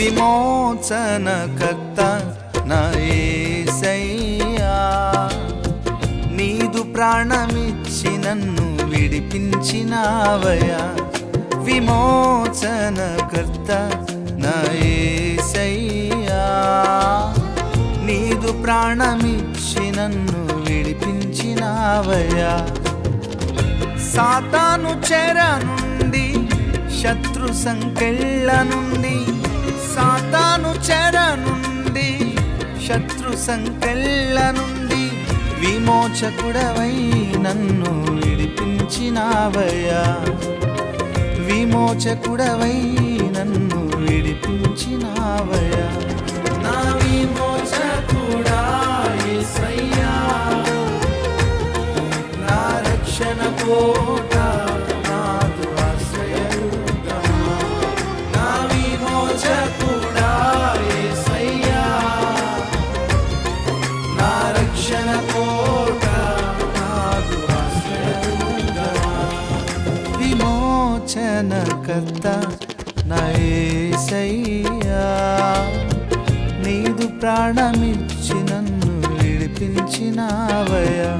విమోచనకర్త నా యేసయ్యా నీదు ప్రాణమిచ్చి నన్ను విడిపించినావయా విమోచనకర్త నా యేసయ్యా నీదు ప్రాణమిచ్చి నన్ను విడిపించినావయా సాతాను చెర నుండి శత్రు సంకెళ్ళ నుండి సాతాను చెర నుండి శత్రు సంకెళ్ళ నుండి విమోచకుడవై నన్ను విడిపించినావయ్యా. విమోచకుడవై నన్ను విడిపించినావయ్యా. నా విమోచకుడా యేసయ్యా నా రక్షణ కోట విమోచనకర్త నయేసయ్యా నీదు ప్రాణమిచ్చి నన్ను విడిపించినావయ్యా.